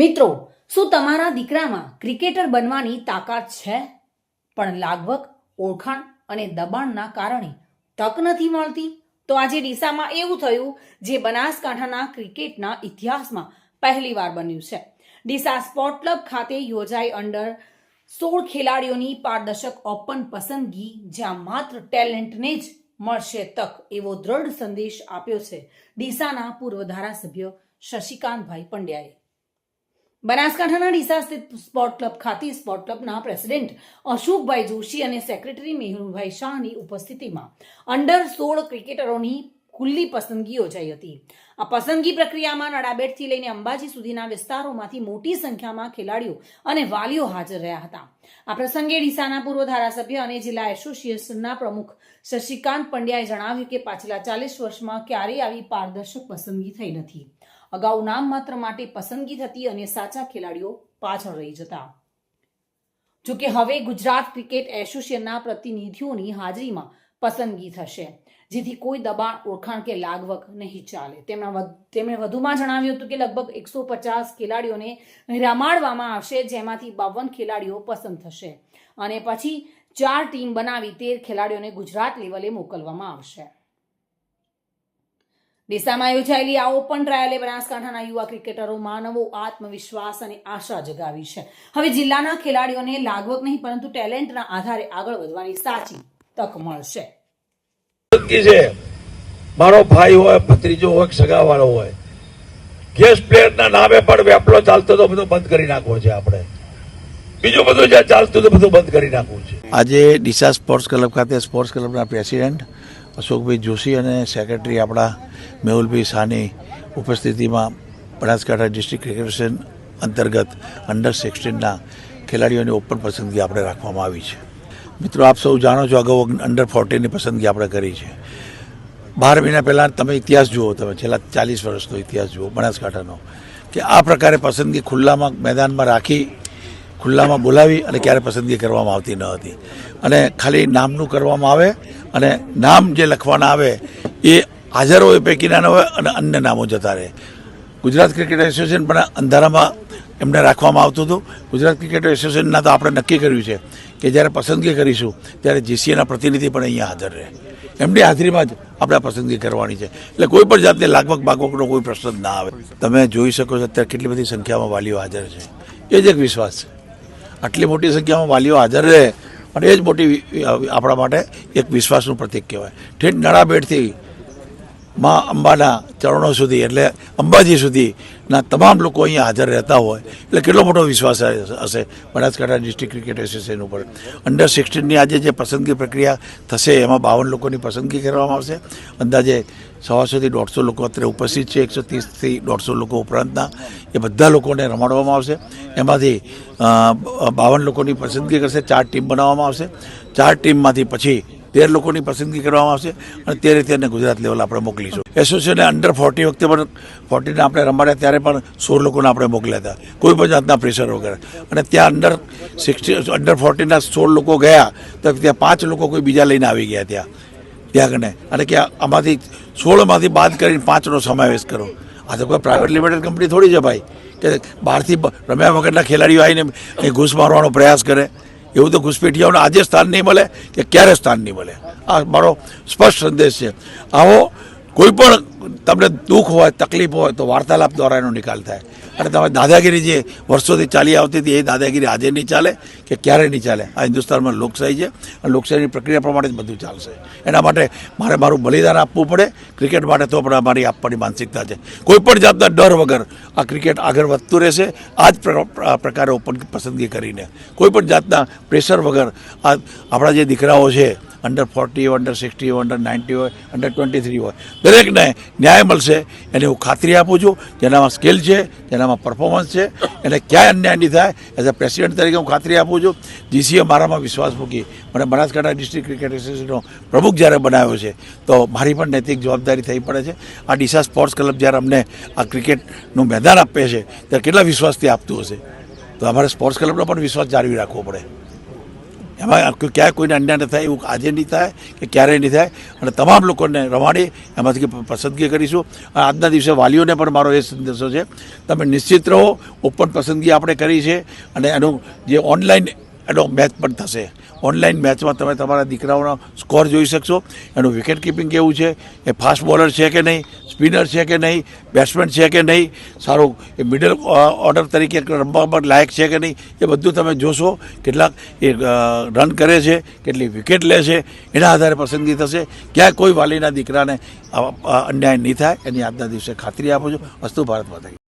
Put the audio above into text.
મિત્રો, શું તમારા દીકરામાં ક્રિકેટર બનવાની તાકાત છે? પણ લાગવક ઓળખાણ અને દબાણના કારણે તક નથી મળતી? તો આજે ડીસામાં એવું થયું જે બનાસકાંઠાના ક્રિકેટના ઇતિહાસમાં પહેલીવાર બન્યું છે. ડીસા સ્પોર્ટ ક્લબ ખાતે યોજાઈ અંડર સોળ ખેલાડીઓની પારદર્શક ઓપન પસંદગી, જ્યાં માત્ર ટેલેન્ટને જ મળશે તક, એવો દ્રઢ સંદેશ આપ્યો છે ડીસાના પૂર્વ ધારાસભ્ય શશિકાંતભાઈ પંડ્યાએ. બનાસકાંઠાના ડીસા સ્થિત સ્પોર્ટ ક્લબ ખાતે સ્પોર્ટ ક્લબના પ્રેસિડેન્ટ અશોકભાઈ જોશી અને સેક્રેટરી મેહુલભાઈ શાહની ઉપસ્થિતિમાં અંડર સોળ ક્રિકેટરોની ખુલ્લી પસંદગી યોજાઈ હતી. આ પસંદગી પ્રક્રિયામાં નડાબેટથી લઈને અંબાજી સુધીના વિસ્તારોમાંથી મોટી સંખ્યામાં ખેલાડીઓ અને વાલીઓ હાજર રહ્યા હતા. આ પ્રસંગે ડીસાના પૂર્વ ધારાસભ્ય અને જિલ્લા એસોસિએશનના પ્રમુખ શશિકાંત પંડ્યાએ જણાવ્યું કે પાછલા ચાલીસ વર્ષમાં ક્યારેય આવી પારદર્શક પસંદગી થઈ નથી. અગાઉ નામ માત્ર માટે પસંદગી થતી અને સાચા ખેલાડીઓ પાછળ રહી જતા. જોકે હવે ગુજરાત ક્રિકેટ એસોસિએશનના પ્રતિનિધિઓની હાજરીમાં પસંદગી થશે, જેથી કોઈ દબાણ, ઓળખાણ કે લાગવક નહીં ચાલે. તેમના તેમણે વધુમાં જણાવ્યું હતું કે લગભગ એકસો પચાસ ખેલાડીઓને રમાડવામાં આવશે, જેમાંથી બાવન ખેલાડીઓ પસંદ થશે. અને પછી ચાર ટીમ બનાવી તેર ખેલાડીઓને ગુજરાત લેવલે મોકલવામાં આવશે. ડીસામાં યોજાયેલી આ ઓપન ટ્રાયલે બનાસકાંઠાના યુવા ક્રિકેટરોમાં નવો આત્મવિશ્વાસ અને આશા જગાવી છે. હવે જિલ્લાના ખેલાડીઓને લાગવક નહીં પરંતુ ટેલેન્ટના આધારે આગળ વધવાની સાચી તક મળશે. મારો ભાઈ હોય ભત્રીજો હોય સગાવાળો હોય ગેસ્ટ પ્લેયરના નામે પણ વેપલો ચાલતો તો બધો બંધ કરી નાખવો છે આપણે. બીજું બધું જ્યાં ચાલતું તો બધું બંધ કરી નાખવું છે. આજે ડીસા સ્પોર્ટ્સ ક્લબ ખાતે સ્પોર્ટ્સ ક્લબના પ્રેસિડેન્ટ અશોકભાઈ જોશી અને સેક્રેટરી આપણા મેહુલભાઈ શાહની ઉપસ્થિતિમાં બનાસકાંઠા ડિસ્ટ્રિક્ટ ક્રિકેટ અંતર્ગત અંડર સિક્સટીનના ખેલાડીઓની ઓપન પસંદગી આપણે રાખવામાં આવી છે. મિત્રો, આપ સૌ જાણો છો અગાઉ અંડર ફોર્ટીનની પસંદગી આપણે કરી છે. બાર મહિના પહેલાં તમે ઇતિહાસ જુઓ, તમે છેલ્લા ચાલીસ વર્ષનો ઇતિહાસ જુઓ બનાસકાંઠાનો, કે આ પ્રકારે પસંદગી ખુલ્લામાં મેદાનમાં રાખી, ખુલ્લામાં બોલાવી અને ક્યારે પસંદગી કરવામાં આવતી ન હતી. અને ખાલી નામનું કરવામાં આવે અને નામ જે લખવાના આવે એ હાજર હોય પૈકીના હોય અને અન્ય નામો જતા રહે. ગુજરાત ક્રિકેટ એસોસિએશન પણ અંધારામાં એમને રાખવામાં આવતું હતું. ગુજરાત ક્રિકેટ એસોસિએશનના તો આપણે નક્કી કર્યું છે કે જ્યારે પસંદગી કરીશું, ત્યારે જીસીએના પ્રતિનિધિ પણ અહીંયા હાજર રહે. એમની હાજરીમાં જ આપણે પસંદગી કરવાની છે. એટલે કોઈ પણ જાતની લાગવક બાગવકનો કોઈ પ્રશ્ન જ ના આવે. તમે જોઈ શકો છો અત્યારે કેટલી બધી સંખ્યામાં વાલીઓ હાજર છે. એ જ એક વિશ્વાસ છે. આટલી મોટી સંખ્યામાં વાલીઓ હાજર રહે, અને એ જ મોટી આપણા માટે એક વિશ્વાસનું પ્રતીક કહેવાય. ઠેઠ નળાબેટથી માં અંબાના ચરણો સુધી, એટલે અંબાજી સુધીના તમામ લોકો અહીંયા હાજર રહેતા હોય. એટલે કેટલો મોટો વિશ્વાસ હશે બનાસકાંઠા ડિસ્ટ્રિક્ટ ક્રિકેટ એસોસિએશન ઉપર. અંડર સિક્સટીનની આજે જે પસંદગી પ્રક્રિયા થશે, એમાં બાવન લોકોની પસંદગી કરવામાં આવશે. અંદાજે સવાસોથી દોઢસો લોકો અત્યારે ઉપસ્થિત છે, એકસો ત્રીસથી દોઢસો લોકો ઉપરાંતના. એ બધા લોકોને રમાડવામાં આવશે. એમાંથી બાવન લોકોની પસંદગી કરશે, ચાર ટીમ બનાવવામાં આવશે. ચાર ટીમમાંથી પછી તેર લોકોની પસંદગી કરવામાં આવશે અને તે રીતે એને ગુજરાત લેવલ આપણે મોકલીશું. એસોસિએશને અંડર ફોર્ટી વખતે પણ ફોર્ટીને આપણે રમાડ્યા, ત્યારે પણ સોળ લોકોને આપણે મોકલ્યા હતા. કોઈ પણ જાતના પ્રેશર વગર. અને ત્યાં અંડર સિક્સટી અંડર ફોર્ટીના સોળ લોકો ગયા, તો ત્યાં પાંચ લોકો કોઈ બીજા લઈને આવી ગયા ત્યાં. ત્યાં કને. અને કે આમાંથી સોળમાંથી બાદ કરીને પાંચનો સમાવેશ કરો. આ તો કોઈ પ્રાઇવેટ લિમિટેડ કંપની થોડી છે ભાઈ. કે બહારથી રમ્યા વગરના ખેલાડીઓ આવીને ઘૂસ મારવાનો પ્રયાસ કરે. એવું તો ઘૂસપેઠિયાઓને આજે સ્થાન નહીં મળે કે ક્યારે સ્થાન નહીં મળે. આ મારો સ્પષ્ટ સંદેશ છે. આવો, કોઈ પણ તમને દુઃખ હોય, તકલીફ હોય તો વાર્તાલાપ દ્વારા એનો નિકાલ થાય. અને તમે દાદાગીરી જે વર્ષોથી ચાલી આવતી હતી, એ દાદાગીરી આજે નહીં ચાલે કે ક્યારે નહીં ચાલે? આ હિન્દુસ્તાનમાં લોકશાહી છે અને લોકશાહીની પ્રક્રિયા પ્રમાણે જ બધું ચાલશે. એના માટે મારે મારું બલિદાન આપવું પડે, ક્રિકેટ માટે તો પણ મારી આપવાની માનસિકતા છે. કોઈ પણ જાતના ડર વગર આ ક્રિકેટ આગળ વધતું રહેશે, આ જ પ્રકારે ઓપન પસંદગી કરીને. કોઈ પણ જાતના પ્રેશર વગર આ આપણા જે દીકરાઓ છે અંડર ફોર્ટી અંડર સિક્સટી હોય અંડર નાઇન્ટી હોય અંડર ટ્વેન્ટી થ્રી હોય. દરેકને ન્યાય મળશે. એને હું ખાતરી આપું છું. જેનામાં સ્કિલ છે, જેનામાં પરફોર્મન્સ છે, એને ક્યાંય અન્યાય નહીં થાય. એઝ અ પ્રેસિડેન્ટ તરીકે હું ખાતરી આપું છું. જીસીએ મારામાં વિશ્વાસ મૂકી. મને બનાસકાંઠા ડિસ્ટ્રિક્ટ ક્રિકેટ એસોસિએશનનો પ્રમુખ જ્યારે બનાવ્યો છે, તો મારી પણ નૈતિક જવાબદારી થઈ પડે છે. આ ડીસા સ્પોર્ટ્સ ક્લબ જ્યારે અમને આ ક્રિકેટનું મેદાન આપે છે, ત્યારે કેટલા વિશ્વાસથી આપતું હશે? તો અમારે સ્પોર્ટ્સ ક્લબનો પણ વિશ્વાસ જાળવી રાખવો પડે. એમાં ક્યાંય કોઈને અન્યાય ન થાય એવું આજે નહીં થાય કે ક્યારેય નહીં થાય. અને તમામ લોકોને રમાડી એમાંથી પસંદગી કરીશું. અને આજના દિવસે વાલીઓને પણ મારો એ સંદેશો છે. તમે નિશ્ચિત રહો, ઓપન પસંદગી આપણે કરી છે. અને એનું જે ઓનલાઈન એનો મેચ પણ થશે. ઓનલાઈન મેચમાં તમે તમારા દીકરાઓનો સ્કોર જોઈ શકશો. એનું વિકેટ કીપિંગ કેવું છે? એ ફાસ્ટ બોલર છે કે નહીં? સ્પિનર છે કે નહીં? બેટ્સમેન છે કે નહીં? સારું, એ મિડલ ઓર્ડર તરીકે રમવા લાયક છે કે નહીં? એ બધું તમે જોશો. કેટલાક એ રન કરે છે, કેટલી વિકેટ લે છે, એના આધારે પસંદગી થશે. ક્યાંય કોઈ વાલીના દીકરાને અન્યાય નહીં થાય. એની આજના દિવસે ખાતરી આપું છું. વસ્તુ ભારતમાં કી.